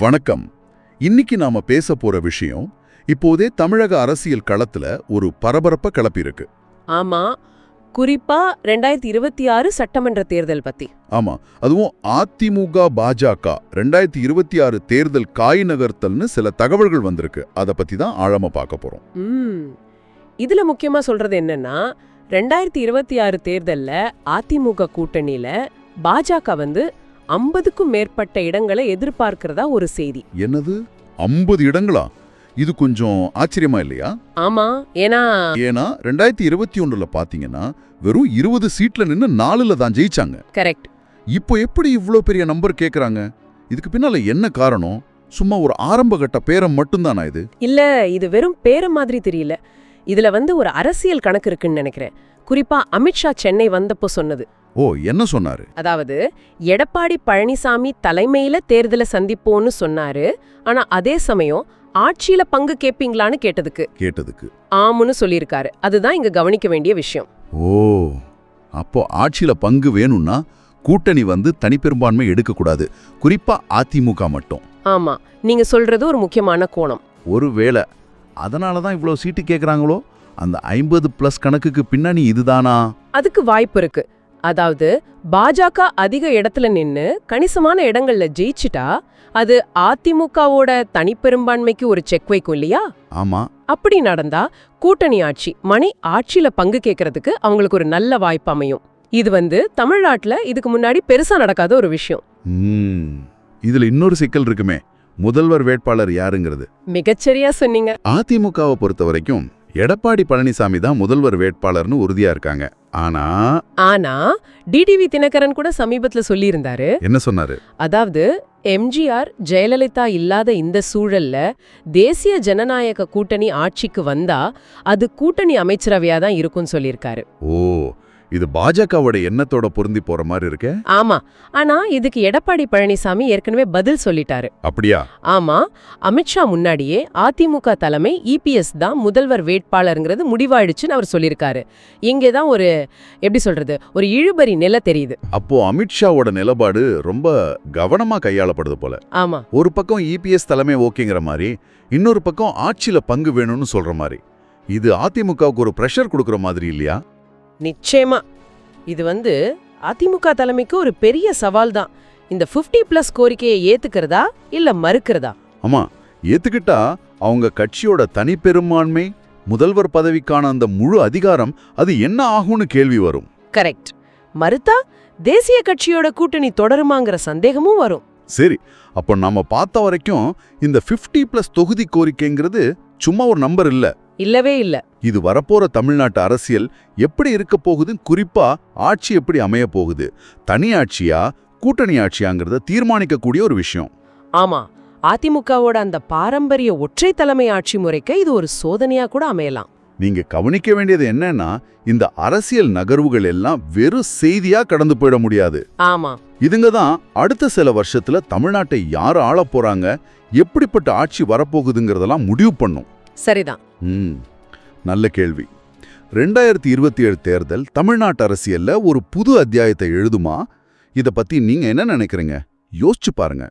வணக்கம். இன்னைக்கு நாம பேச போற விஷயம் இப்போதே தமிழக அரசியல் களத்துல ஒரு பரபரப்ப கிளப்பியிருக்கு ஆமா குறிப்பா ரெண்டாயிரத்தி இருபத்தி ஆறு சட்டமன்ற தேர்தல் பத்தி. ஆமா அதுவும் அதிமுக பாஜக ரெண்டாயிரத்தி இருபத்தி ஆறு தேர்தல் காய் நகர்த்தல்னு சில தகவல்கள் வந்திருக்கு. அதை பத்தி தான் ஆழமா பார்க்க போறோம். ம் இதுல முக்கியமா சொல்றது என்னன்னா ரெண்டாயிரத்தி இருபத்தி ஆறு தேர்தல்ல அதிமுக கூட்டணியில பாஜக வந்து ஐம்பதுக்கும் மேற்பட்ட இடங்களை எதிர்பார்க்கிறதா ஒரு செய்தி. என்னது? ஐம்பது இடங்களா? இது கொஞ்சம் ஆச்சரியமா இல்லையா? ஆமா ஏன்னா ஏன்னா ரெண்டாயிரத்தி இருபத்தி ஒண்ணுல பாத்தீங்கன்னா வெறும் இருபது சீட்ல நின்னு நாலுல தான் ஜெயிச்சாங்க. கரெக்ட். இப்போ எப்படி இவ்ளோ பெரிய நம்பர் கேக்குறாங்க? இதுக்கு பின்னால என்ன காரணம்? சும்மா ஒரு ஆரம்ப கட்ட பேரம் மட்டும்தானா இது? இல்ல இது வெறும் பேர மாதிரி தெரியல. இதுல வந்து ஒரு அரசியல் கணக்கு இருக்குன்னு நினைக்கிறேன். குறிப்பா அமித்ஷா சென்னை வந்தப்போ சொன்னது. ஓ என்ன சொன்னாரு? அதாவது எடப்பாடி பழனிசாமி தலைமையில தேர்தலை சந்திப்போன்னு சொன்னாரு. ஆனா அதே சமயம் ஆட்சியில பங்கு கேப்பீங்களான்னு கேட்டதுக்கு. கேட்டதுக்கு. ஆமுன்னு சொல்லியிருக்காரு. அதுதான் இங்க கவனிக்க வேண்டிய விஷயம். ஓ அப்போ ஆட்சியில பங்கு வேணும்னா கூட்டணி வந்து தனிப்பெரும்பான்மை எடுக்கக்கூடாது. குறிப்பா அதிமுக மட்டும். ஆமா நீங்க சொல்றது ஒரு முக்கியமான கோணம். ஒருவேளை அதனால தான் இவ்வளோ சீட்டு கேட்குறாங்களோ அந்த ஐம்பது ப்ளஸ் கணக்குக்கு பின்னணி இதுதானா? அதுக்கு வாய்ப்பு இருக்கு. அதாவது பாஜக அதிக இடத்துல நின்னு கணிசமான இடங்கள்ல ஜெயிச்சிட்டா அது அதிமுகவோட தனிப்பெரும்பான்மைக்கு ஒரு செக் வைக்கும் இல்லையா? ஆமா. அப்படி நடந்தா கூட்டணி ஆட்சி மணி ஆட்சியில பங்கு கேட்கறதுக்கு அவங்களுக்கு ஒரு நல்ல வாய்ப்பு அமையும். இது வந்து தமிழ்நாட்டுல இதுக்கு முன்னாடி பெருசா நடக்காத ஒரு விஷயம். இதுல இன்னொரு சிக்கல் இருக்குமே. முதல்வர் வேட்பாளர் யாருங்கிறது? மிகச்சரியா சொன்னீங்க. அதிமுகவை பொறுத்த வரைக்கும் எடப்பாடி பழனிசாமி தான் முதல்வர் வேட்பாளர்னு உறுதியா இருக்காங்க. ஆனா ஆனா டிடிவி தினகரன் கூட சமீபத்துல சொல்லியிருந்தாரு. என்ன சொன்னாரு? அதாவது எம்ஜிஆர் ஜெயலலிதா இல்லாத இந்த சூழல்ல தேசிய ஜனநாயக கூட்டணி ஆட்சிக்கு வந்தா அது கூட்டணி அமைச்சரவையா தான் இருக்கும்னு சொல்லியிருக்காரு. ஓ இது பாஜகவோட எண்ணத்தோட பொருந்தி போற மாதிரி இருக்கே? ஆமா. ஆனா இதுக்கு எடப்பாடி பழனிசாமி ஏற்கனவே பதில் சொல்லிட்டாரு. அப்படியா? ஆமா. அமித்ஷா முன்னாடியே அதிமுக தலைமை இபிஎஸ் தான் முதல்வர் வேட்பாளருங்கிறது முடிவாயிடுச்சுன்னு அவர் சொல்லியிருக்காரு. இங்கே தான் ஒரு எப்படி சொல்றது ஒரு இழுபறி நிலை தெரியுது. அப்போ அமித்ஷாவோட நிலப்பாடு ரொம்ப கவனமா கையாளப்படுது போல. ஆமா. ஒரு பக்கம் இபிஎஸ் தலைமை ஓகேங்கிற மாதிரி இன்னொரு பக்கம் ஆட்சியில பங்கு வேணும்னு சொல்ற மாதிரி. இது அதிமுகவுக்கு ஒரு ப்ரெஷர் கொடுக்குற மாதிரி இல்லையா? நிச்சயமா. இது வந்து அதிமுக தலைமைக்கு ஒரு பெரிய சவால் தான் இந்த 50 பிளஸ் கோரிக்கையை ஏத்துக்கிறதா இல்ல மறுக்கிறதா? ஆமா ஏத்துக்கிட்டா அவங்க கட்சியோட தனிப்பெரும்பான்மை முதல்வர் பதவிக்கான அந்த முழு அதிகாரம் அது என்ன ஆகும்னு கேள்வி வரும். கரெக்ட். மறுத்தா தேசிய கட்சியோட கூட்டணி தொடருமாங்கிற சந்தேகமும் வரும். சரி அப்போ நாம பார்த்த வரைக்கும் இந்த 50 பிளஸ் தொகுதி கோரிக்கைங்கிறது சும்மா ஒரு நம்பர் இல்ல. இல்லவே இல்ல. இது வரப்போற தமிழ்நாட்டு அரசியல் எப்படி இருக்க போகுதுன்னு குறிப்பா ஆட்சி எப்படி அமைய போகுது? தனி ஆட்சியா கூட்டணி ஆட்சியாங்கிறத தீர்மானிக்கக்கூடிய ஒரு விஷயம். ஆமா அதிமுகவோட அந்த பாரம்பரிய ஒற்றை தலைமை ஆட்சி முறைக்கு இது ஒரு சோதனையா கூட அமையலாம். நீங்க கவனிக்க வேண்டியது என்னன்னா இந்த அரசியல் நகர்வுகள் எல்லாம் வெறும் செய்தியா கடந்து போயிட முடியாது. ஆமா. இதுங்க தான் அடுத்த சில வருஷத்துல தமிழ்நாட்டை யார் ஆளப் போறாங்க எப்படிப்பட்ட ஆட்சி வரப்போகுதுங்கிறதெல்லாம் முடிவு பண்ணும். சரிதான். ம் நல்ல கேள்வி. ரெண்டாயிரத்தி இருபத்தி ஏழு தேர்தல் தமிழ்நாட்டு அரசியல்ல ஒரு புது அத்தியாயத்தை எழுதுமா? இதை பத்தி நீங்க என்ன நினைக்கிறீங்க? யோசிச்சு பாருங்க.